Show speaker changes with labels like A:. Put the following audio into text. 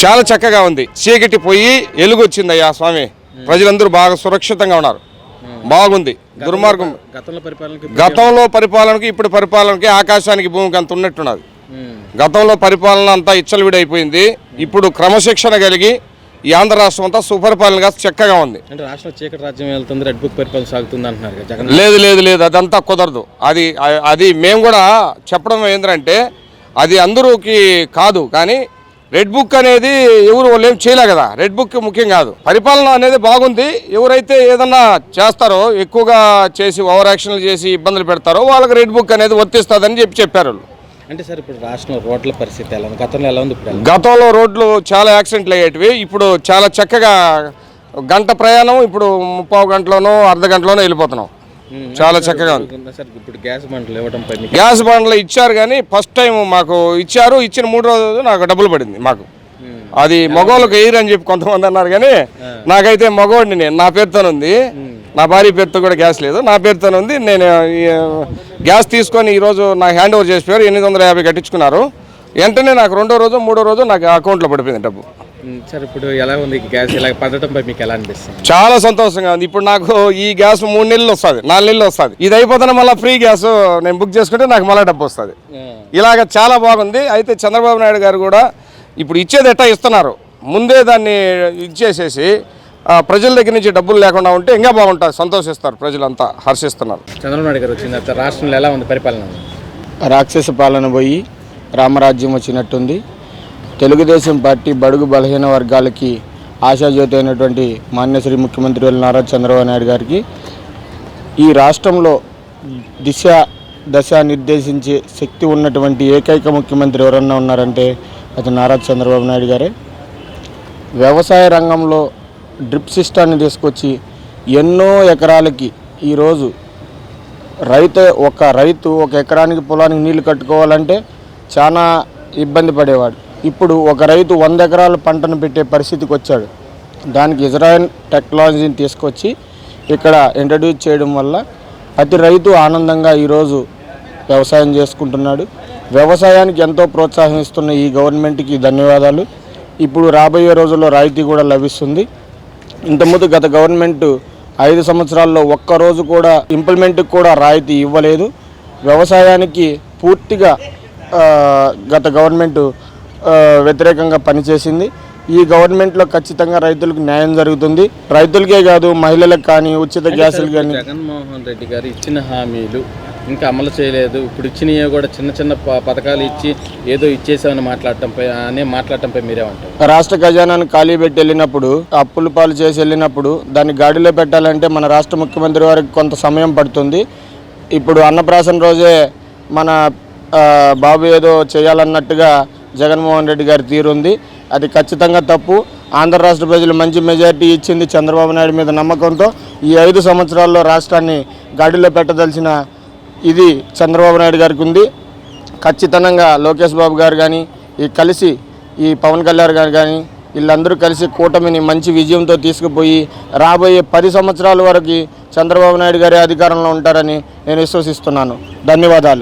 A: చాలా చక్కగా ఉంది. చీకటి పోయి ఎలుగు వచ్చిందయ్యా స్వామి ప్రజలందరూ బాగా సురక్షితంగా ఉన్నారు. బాగుంది. దుర్మార్గం.
B: గతంలో పరిపాలనకి
A: ఇప్పుడు పరిపాలనకి ఆకాశానికి భూమికి అంత ఉన్నట్టున్నది. గతంలో పరిపాలన అంతా ఇచ్చలవిడైపోయింది. ఇప్పుడు క్రమశిక్షణ కలిగి ఈ ఆంధ్ర రాష్ట్రం అంతా సుపరిపాలనగా చక్కగా ఉంది.
B: అంటే రాష్ట్రం చీకటి రాజ్యం వెళ్తుంది రెడ్ బుక్ పరిపాలన సాగుతుంది అంటున్నారు కదా జగన్.
A: లేదు లేదు లేదు. అదంతా కుదరదు. అది అది మేము కూడా చెప్పడం ఏంటంటే అది అందరూకి కాదు. కానీ రెడ్ బుక్ అనేది ఎవరు వాళ్ళు ఏం చేయలే కదా. రెడ్ బుక్ ముఖ్యం కాదు. పరిపాలన అనేది బాగుంది. ఎవరైతే ఏదన్నా చేస్తారో ఎక్కువగా చేసి ఓవర్ యాక్షన్లు చేసి ఇబ్బందులు పెడతారో వాళ్ళకి రెడ్ బుక్ అనేది వర్తిస్తుందని చెప్పి చెప్పారు
B: అంటే సార్ ఇప్పుడు రాష్ట్రంలో రోడ్ల పరిస్థితి ఎలా ఉంది? గతంలో ఎలా ఉంది ఇప్పుడు?
A: గతంలో రోడ్లు చాలా యాక్సిడెంట్లు అయ్యేటివి. ఇప్పుడు చాలా చక్కగా గంట ప్రయాణం ఇప్పుడు ముప్పావు గంటలోనో అర్ధ గంటలోనో వెళ్ళిపోతున్నాం. చాలా చక్కగా ఉంది.
B: ఇప్పుడు గ్యాస్ బండ్లు ఇవ్వడంపై మీకు
A: గ్యాస్ బండ్లు ఇచ్చారు కానీ ఫస్ట్ టైం మాకు ఇచ్చారు ఇచ్చిన మూడు రోజులు నాకు డబ్బులు పడింది మాకు. అది మగవాళ్ళకి వేయరు అని చెప్పి కొంతమంది అన్నారు కానీ నాకైతే మగవాడిని నేను నా పేరుతో ఉంది. నా భార్య పేరుతో కూడా గ్యాస్ లేదు నా పేరుతో ఉంది. నేను గ్యాస్ తీసుకొని ఈరోజు నాకు హ్యాండ్ ఓవర్ చేసిపోయారు ఎనిమిది వందల యాభై కట్టించుకున్నారు. వెంటనే నాకు రెండో రోజు మూడో రోజు నాకు అకౌంట్లో పడిపోయింది డబ్బు.
B: సార్ ఇప్పుడు ఎలా ఉంది గ్యాస్? ఇలా పడటంపై మీకు ఎలా అనిపిస్తుంది?
A: చాలా సంతోషంగా ఉంది. ఇప్పుడు నాకు ఈ గ్యాస్ మూడు నెలలు వస్తుంది నాలుగు నెలలు వస్తుంది. ఇది అయిపోతే మళ్ళీ ఫ్రీ గ్యాస్ నేను బుక్ చేసుకుంటే నాకు మళ్ళీ డబ్బు వస్తుంది. ఇలాగ చాలా బాగుంది. అయితే చంద్రబాబు నాయుడు గారు కూడా ఇప్పుడు ఇచ్చేది ఎట్టా ఇస్తున్నారు? ముందే దాన్ని ఇచ్చేసేసి ఆ, ప్రజల దగ్గర నుంచి డబ్బులు లేకుండా ఉంటే ఇంకా బాగుంటుంది. సంతోషిస్తారు ప్రజలంతా హర్షిస్తున్నారు.
B: చంద్రబాబు నాయుడు గారు వచ్చిన తర్వాత రాష్ట్రంలో ఎలా ఉంది పరిపాలన?
C: రాక్షస పాలన పోయి రామరాజ్యం వచ్చినట్టుంది. తెలుగుదేశం పార్టీ బడుగు బలహీన వర్గాలకి ఆశాజ్యోతి అయినటువంటి మాన్యశ్రీ ముఖ్యమంత్రి వెళ్ళి నారా చంద్రబాబు నాయుడు గారికి ఈ రాష్ట్రంలో దిశ దశ నిర్దేశించే శక్తి ఉన్నటువంటి ఏకైక ముఖ్యమంత్రి ఎవరన్నా ఉన్నారంటే అది నారా చంద్రబాబు నాయుడు గారే. వ్యవసాయ రంగంలో డ్రిప్ సిస్టాన్ని తీసుకొచ్చి ఎన్నో ఎకరాలకి ఈరోజు రైతు ఒక రైతు ఒక ఎకరానికి పొలానికి నీళ్ళు కట్టుకోవాలంటే చాలా ఇబ్బంది పడేవాడు. ఇప్పుడు ఒక రైతు వంద ఎకరాల పంటను పెట్టే పరిస్థితికి వచ్చాడు. దానికి ఇజ్రాయెల్ టెక్నాలజీని తీసుకొచ్చి ఇక్కడ ఇంట్రడ్యూస్ చేయడం వల్ల ప్రతి రైతు ఆనందంగా ఈరోజు వ్యవసాయం చేసుకుంటున్నాడు. వ్యవసాయానికి ఎంతో ప్రోత్సాహం ఇస్తున్న ఈ గవర్నమెంట్కి ధన్యవాదాలు. ఇప్పుడు రాబోయే రోజుల్లో రాయితీ కూడా లభిస్తుంది. ఇంతకుముందు గత గవర్నమెంట్ ఐదు సంవత్సరాల్లో ఒక్క రోజు కూడా ఇంప్లిమెంట్కి కూడా రాయితీ ఇవ్వలేదు. వ్యవసాయానికి పూర్తిగా గత గవర్నమెంట్ వ్యతిరేకంగా పనిచేసింది. ఈ గవర్నమెంట్లో ఖచ్చితంగా రైతులకు న్యాయం జరుగుతుంది. రైతులకే కాదు మహిళలకు కానీ ఉచిత గ్యాసులు కానీ.
B: జగన్మోహన్ రెడ్డి గారు ఇచ్చిన హామీలు ఇంకా అమలు చేయలేదు. ఇప్పుడు ఇచ్చినవి కూడా చిన్న చిన్న పథకాలు ఇచ్చి ఏదో ఇచ్చేసామని మాట్లాడటంపై అనే మాట్లాడటంపై మీరేమంటారు
C: రాష్ట్ర ఖజానాను ఖాళీ పెట్టి వెళ్ళినప్పుడు అప్పులు పాలు చేసి వెళ్ళినప్పుడు దాన్ని గాడిలో పెట్టాలంటే మన రాష్ట్ర ముఖ్యమంత్రి వారికి కొంత సమయం పడుతుంది. ఇప్పుడు అన్నప్రాసన రోజే మన బాబు ఏదో చేయాలన్నట్టుగా జగన్మోహన్ రెడ్డి గారి తీరుంది అది ఖచ్చితంగా తప్పు. ఆంధ్ర రాష్ట్ర ప్రజలు మంచి మెజారిటీ ఇచ్చింది చంద్రబాబు నాయుడు మీద నమ్మకంతో ఈ ఐదు సంవత్సరాల్లో రాష్ట్రాన్ని గాడిలో పెట్టదలిసిన ఇది చంద్రబాబు నాయుడు గారికి ఉంది. ఖచ్చితంగా లోకేష్ బాబు గారు కానీ ఈ కలిసి ఈ పవన్ కళ్యాణ్ గారు కానీ వీళ్ళందరూ కలిసి కూటమిని మంచి విజయంతో తీసుకుపోయి రాబోయే పది సంవత్సరాల వరకు చంద్రబాబు నాయుడు గారి అధికారంలో ఉంటారని నేను విశ్వసిస్తున్నాను. ధన్యవాదాలు.